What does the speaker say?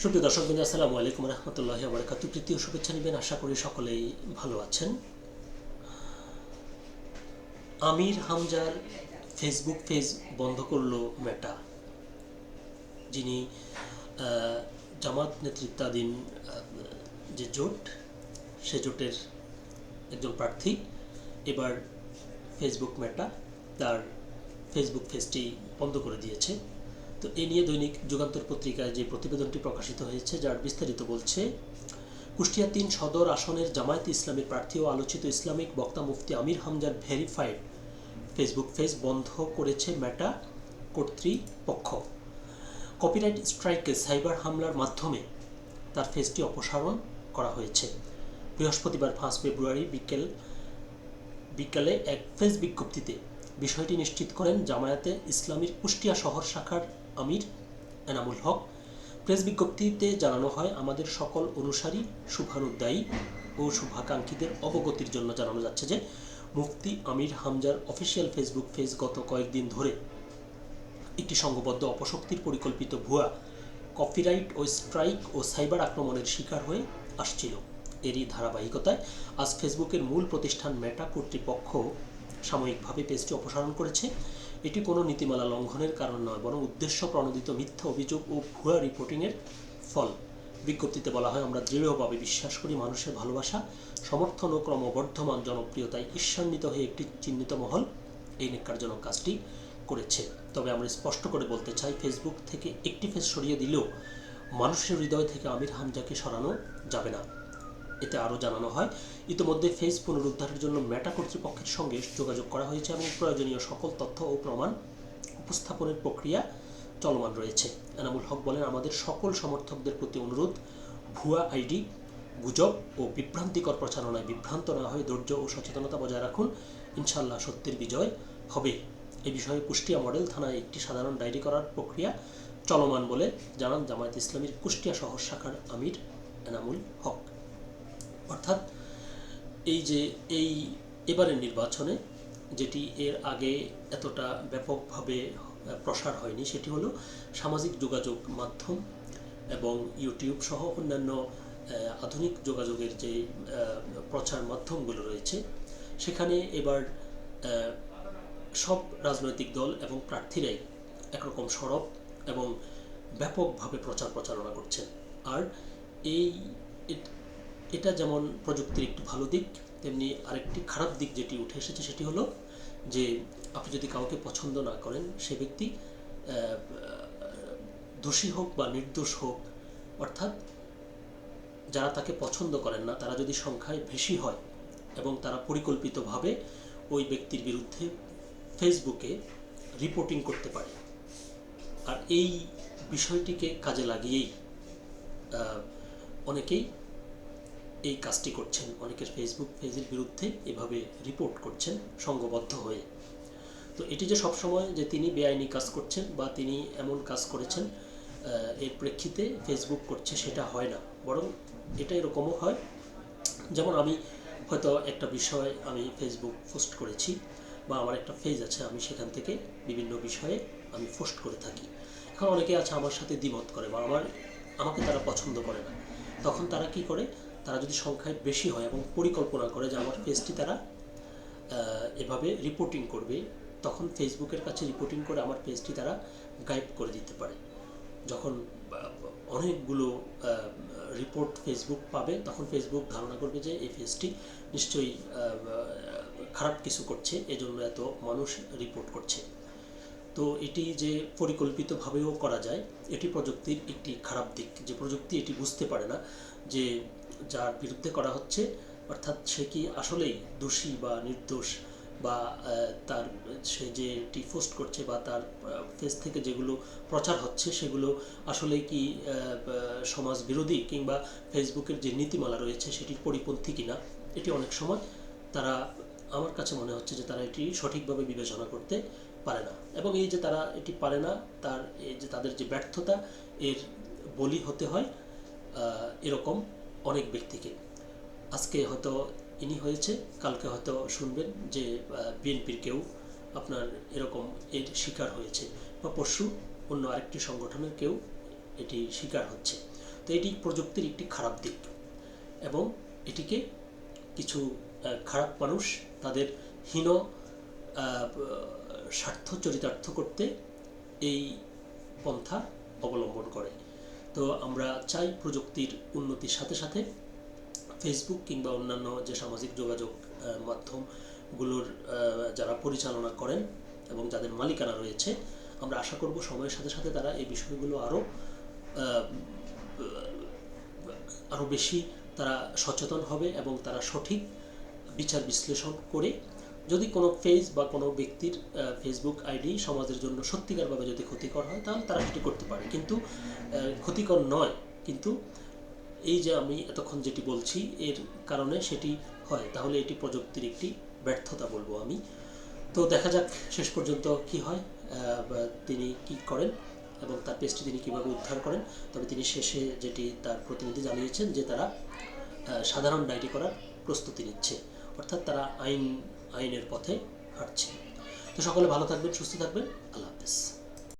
সুপ্রিয় দর্শক বিন্দু, আসসালামু আলাইকুম রহমতুল্লাহ আবরকাত তৃতীয় শুভেচ্ছা নেবেন, আশা করি সকলেই ভালো আছেন। আমির হামজার ফেসবুক পেজ বন্ধ করল মেটা, যিনি জামাত নেতৃত্বাধীন যে জোট, সে জোটের একজন প্রার্থী, এবার ফেসবুক মেটা তার ফেসবুক পেজটি বন্ধ করে দিয়েছে। তো এ নিয়ে দৈনিক যুগান্তর পত্রিকায় যে প্রতিবেদনটি প্রকাশিত হয়েছে, যার বিস্তারিত বলছে কুষ্টিয়া তিন সদর আসনের জামায়াত ইসলামের প্রার্থী ও আলোচিত ইসলামিক বক্তা মুফতি আমির হামজার ভেরিফাইড ফেসবুক পেজ বন্ধ করেছে মেটা কর্তৃপক্ষ। কপিরাইট স্ট্রাইকে সাইবার হামলার মাধ্যমে তার ফেসটি অপসারণ করা হয়েছে। বৃহস্পতিবার পাঁচ ফেব্রুয়ারি বিকেল, বিকালে এক প্রেস বিজ্ঞপ্তিতে বিষয়টি নিশ্চিত করেন জামায়াতে ইসলামীর কুষ্টিয়া শহর শাখার আমির, এনামুল হক। প্রেস বিজ্ঞপ্তিতে জানানো হয়, আমাদের সকল অনুসারী শুভানুদ্দায়ী ও শুভাকাঙ্ক্ষীদের অবগতির জন্য জানানো যাচ্ছে যে, মুফতি আমির হামজার অফিসিয়াল ফেসবুক পেজ গত কয়েকদিন ধরে একটি সংঘবদ্ধ অপশক্তির পরিকল্পিত ভুয়া কপিরাইট ও স্ট্রাইক ও সাইবার আক্রমণের শিকার হয়ে আসছিল। এরই ধারাবাহিকতায় আজ ফেসবুকের মূল প্রতিষ্ঠান মেটা কর্তৃপক্ষ সাময়িকভাবে পেজটি অপসারণ করেছে। এটি কোনো নীতিমালা লঙ্ঘনের কারণ নয়, বরং উদ্দেশ্য প্রণোদিত মিথ্যা অভিযোগ ও ভুয়া রিপোর্টিংয়ের ফল। বিজ্ঞপ্তিতে বলা হয়, আমরা দৃঢ়ভাবে বিশ্বাস করি মানুষের ভালোবাসা, সমর্থন ও ক্রমবর্ধমান জনপ্রিয়তায় ঈর্ষান্বিত হয়ে একটি চিহ্নিত মহল এই নিকারজনক কাজটি করেছে। তবে আমরা স্পষ্ট করে বলতে চাই, ফেসবুক থেকে একটি ফেস সরিয়ে দিলেও মানুষের হৃদয় থেকে আমির হামজাকে সরানো যাবে না। এতে আরও জানানো হয়। ইতিমধ্যে ফেস পুনরুদ্ধারের জন্য মেটা কর্তৃপক্ষের সঙ্গে যোগাযোগ করা হয়েছে এবং প্রয়োজনীয় সকল তথ্য ও প্রমাণ উপস্থাপনের প্রক্রিয়া চলমান রয়েছে। এনামুল হক বলেন, আমাদের সকল সমর্থকদের প্রতি অনুরোধ, ভুয়া আইডি, গুজব ও বিভ্রান্তিকর প্রচারণায় বিভ্রান্ত না হয়ে ধৈর্য ও সচেতনতা বজায় রাখুন। ইনশাল্লাহ সত্যের বিজয় হবে। এ বিষয়ে কুষ্টিয়া মডেল থানায় একটি সাধারণ ডায়েরি করার প্রক্রিয়া চলমান বলে জানান জামায়াত ইসলামীর কুষ্টিয়া শহর শাখার আমির এনামুল হক। অর্থাৎ এই যে এই এবারের নির্বাচনে যেটি এর আগে এতটা ব্যাপকভাবে প্রসার হয়নি, সেটি হলো সামাজিক যোগাযোগ মাধ্যম এবং ইউটিউব সহ অন্যান্য আধুনিক যোগাযোগের যে প্রচার মাধ্যমগুলো রয়েছে, সেখানে এবার সব রাজনৈতিক দল এবং প্রার্থীরাই একরকম সরব এবং ব্যাপকভাবে প্রচার প্রচারণা করছেন। আর এই এট- যেমন প্রযুক্তির একটি ভালো দিক, তেমনি আরেকটি খারাপ দিক যেটি উঠে এসেছে সেটি হলো যে আপনি যদি কাউকে পছন্দ না করেন, সে ব্যক্তি দোষী হোক বা নির্দোষ হোক, অর্থাৎ যারা তাকে পছন্দ করেন না, তারা যদি সংখ্যায় বেশি হয় এবং তারা পরিকল্পিতভাবে ওই ব্যক্তির বিরুদ্ধে ফেসবুকে রিপোর্টিং করতে পারে। আর এই বিষয়টিকে কাজে লাগিয়েই অনেকেই এই কাজটি করছেন। অনেকের ফেসবুক পেজের বিরুদ্ধে এভাবে রিপোর্ট করছেন সংঘবদ্ধ হয়ে। তো এটি যে সবসময় যে তিনি বেআইনি কাজ করছেন বা তিনি এমন কাজ করেছেন এর প্রেক্ষিতে ফেসবুক করছে সেটা হয় না। বরং এটা এরকমও হয়, যেমন আমি হয়তো একটা বিষয় আমি ফেসবুক পোস্ট করেছি বা আমার একটা ফেজ আছে, আমি সেখান থেকে বিভিন্ন বিষয়ে আমি পোস্ট করে থাকি। এখন অনেকে আছে আমার সাথে দ্বিমত করে বা আমার, আমাকে তারা পছন্দ করে না। তখন তারা কি করে? তারা যদি সংখ্যায় বেশি হয় এবং পরিকল্পনা করে যে আমার পেজটি তারা এভাবে রিপোর্টিং করবে, তখন ফেসবুকের কাছে রিপোর্টিং করে আমার পেজটি তারা গাইড করে দিতে পারে। যখন অনেকগুলো রিপোর্ট ফেসবুক পাবে, তখন ফেসবুক ধারণা করবে যে এই পেজটি নিশ্চয়ই খারাপ কিছু করছে, এজন্য এত মানুষ রিপোর্ট করছে। তো এটি যে পরিকল্পিতভাবেও করা যায়, এটি প্রযুক্তির একটি খারাপ দিক। যে প্রযুক্তি এটি বুঝতে পারে না যে যার বিরুদ্ধে করা হচ্ছে, অর্থাৎ সে কি আসলেই দোষী বা নির্দোষ বা তার, সে যেটি পোস্ট করছে বা তার ফেস থেকে যেগুলো প্রচার হচ্ছে সেগুলো আসলে কি সমাজ বিরোধী কিংবা ফেসবুকের যে নীতিমালা রয়েছে সেটির পরিপন্থী কিনা, এটি অনেক সময় তারা, আমার কাছে মনে হচ্ছে যে তারা এটি সঠিকভাবে বিবেচনা করতে পারে না। এবং এই যে তারা এটি পারে না, তার, এই যে তাদের যে ব্যর্থতা, এর বলি হতে হয় এরকম অনেক ব্যক্তিকে। আজকে হয়তো ইনি হয়েছে, কালকে হয়তো শুনবেন যে বিএনপির কেউ আপনার এরকম এর শিকার হয়েছে বা পরশু অন্য আরেকটি সংগঠনের কেউ এটি শিকার হচ্ছে। তো এটি প্রযুক্তির একটি খারাপ দিক এবং এটিকে কিছু খারাপ মানুষ তাদের হীন স্বার্থ চরিতার্থ করতে এই পন্থা অবলম্বন করে। তো আমরা চাই প্রযুক্তির উন্নতির সাথে সাথে ফেসবুক কিংবা অন্যান্য যে সামাজিক যোগাযোগ মাধ্যমগুলোর যারা পরিচালনা করেন এবং যাদের মালিকানা রয়েছে, আমরা আশা করব সময়ের সাথে সাথে তারা এই বিষয়গুলো আরও আরও বেশি তারা সচেতন হবে এবং তারা সঠিক বিচার বিশ্লেষণ করে যদি কোনো ফেজ বা কোনো ব্যক্তির ফেসবুক আইডি সমাজের জন্য সত্যিকারভাবে যদি ক্ষতিকর হয়, তাহলে তারা সেটি করতে পারে। কিন্তু ক্ষতিকর নয়। কিন্তু এই যে আমি এতক্ষণ যেটি বলছি, এর কারণে সেটি হয়। তাহলে এটি প্রযুক্তির একটি ব্যর্থতা বলব আমি। তো দেখা যাক শেষ পর্যন্ত কি হয় তিনি কি করেন এবং তার পেজটি তিনি কীভাবে উদ্ধার করেন। তবে তিনি শেষে যেটি তার প্রতিনিধি জানিয়েছেন যে তারা সাধারণ ডায়েরি করার প্রস্তুতি নিচ্ছে। অর্থাৎ তারা আইন আইনের পথে হাঁটছে। তো সকলে ভালো থাকবেন সুস্থ থাকবেন। আল্লাহ হাফেজ।